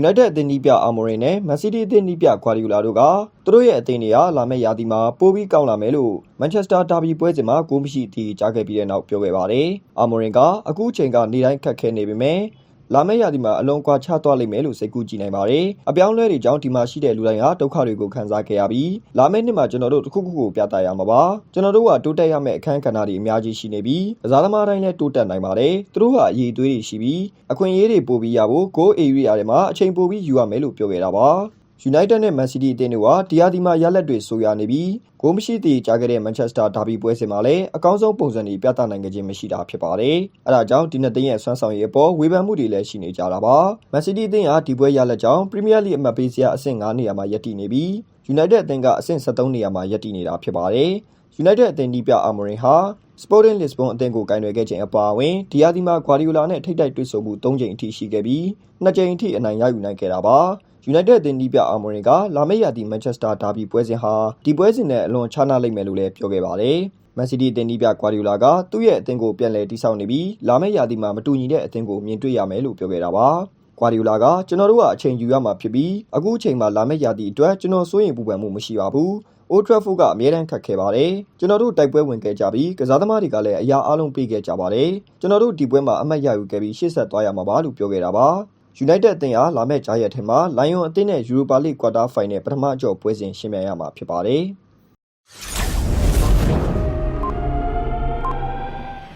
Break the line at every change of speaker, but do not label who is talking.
United အသင်းနီးပြအာမိုရင်နဲ့ Man City အသင်းနီးပြ Guardiola တို့ကသူတို့ရဲ့အသင်းတွေကလာမယ့်ရာသီမှာပိုပြီးကောင်းလာမယ်လို့ Manchester Derby ပွဲစဉ်မှာဂိုးမရှိတည်ကြားခဲ့ပြီးတဲ့နောက်ပြောခဲ့ပါတယ်။အာမိုရင်ကအခုချိန်ကနေတိုင်းခက်ခဲနေပေမဲ့ လာမယ့်ရာသီမှာအလွန်ကွာခြားသွားလိမ့်မယ်လို့စိတ်ကူးကြည့်နိုင်ပါတယ်။အပြောင်းအလဲတွေကြောင့်ဒီမှာရှိတဲ့လူတိုင်းဟာဒုက္ခတွေကိုခံစားခဲ့ရပြီးလာမယ့်နှစ်မှာကျွန်တော်တို့တစ်ခုခုကိုပြသရမှာပါ။ကျွန်တော်တို့ကတိုးတက်ရမယ့်အခန်းကဏ္ဍတွေအများကြီးရှိနေပြီးကစားသမားတိုင်းလည်းတိုးတက်နိုင်ပါတယ်။သူတို့ကအရေးအသွေးတွေရှိပြီးအခွင့်အရေးတွေပိုပြီးရဖို့ goal area တွေမှာအချိန်ပိုပြီးယူရမယ်လို့ပြောခဲ့တာပါ။ United နဲ့ Man City အသင်းတွေကဒီယာဒီမှာရလက်တွေဆိုရနေပြီးဂိုးမရှိတည်ကြားခဲ့တဲ့ Manchester Derby ပွဲစဉ်မှာလည်းအကောင်းဆုံးပုံစံတွေပြသနိုင်ခဲ့ခြင်းမရှိတာဖြစ်ပါတယ်။အဲဒါကြောင့်ဒီနှစ်သိန်းရဲ့ဆွမ်းဆောင်ရည်အပေါ်ဝေဖန်မှုတွေလည်းရှိနေကြတာပါ။ Man City အသင်းဟာဒီပွဲရလက်ကြောင့် Premier League အမှတ်ပေးစရာအဆင့်9နေရာမှာရပ်တည်နေပြီး United အသင်းကအဆင့်73နေရာမှာရပ်တည်နေတာဖြစ်ပါတယ်။ United အသင်းဒီပြအာမိုရင်ဟာ Sporting Lisbon အသင်းကိုကင်တွယ်ခဲ့ခြင်းအပါအဝင်ဒီယာဒီမှာ Guardiola နဲ့ထိပ်တိုက်တွေ့ဆုံမှု3ကြိမ်အထိရှိခဲ့ပြီး2ကြိမ်အထိအနိုင်ရယူနိုင်ခဲ့တာပါ။ United အသင်းဒီပြအာမိုရင်ကလာမယ့်ရာသီ Manchester Derby ပွဲစဉ်ဟာဒီပွဲစဉ်နဲ့အလွန်ခြားနားလိမ့်မယ်လို့လည်းပြောခဲ့ပါတယ်။ Man City အသင်းဒီပြ Guardiola ကသူ့ရဲ့အသင်းကိုပြန်လည်တည်ဆောက်နေပြီးလာမယ့်ရာသီမှာမတူညီတဲ့အသင်းကိုမြင်တွေ့ရမယ်လို့ပြောခဲ့တာပါ။ Guardiola ကကျွန်တော်တို့ကအချိန်ယူရမှာဖြစ်ပြီးအခုအချိန်မှာလာမယ့်ရာသီအတွက်ကျွန်တော်စိုးရိမ်ပူပန်မှုမရှိပါဘူး။ Old Trafford ကအမြဲတမ်းခက်ခဲပါတယ်။ကျွန်တော်တို့တိုက်ပွဲဝင်ခဲ့ကြပြီးကစားသမားတွေကလည်းအရာအလုံးပေးခဲ့ကြပါတယ်။ကျွန်တော်တို့ဒီပွဲမှာအမှတ်ရယူခဲ့ပြီးရှေ့ဆက်သွားရမှာပါလို့ပြောခဲ့တာပါ။ United အသင်းဟာလာမယ့်ကြားရက်ထဲမှာ Lion အသင်းနဲ့ Europa League Quarter Final ပထမအကျော့ပွဲစဉ်ရှင်းပြရမှာဖြစ်ပါတယ်။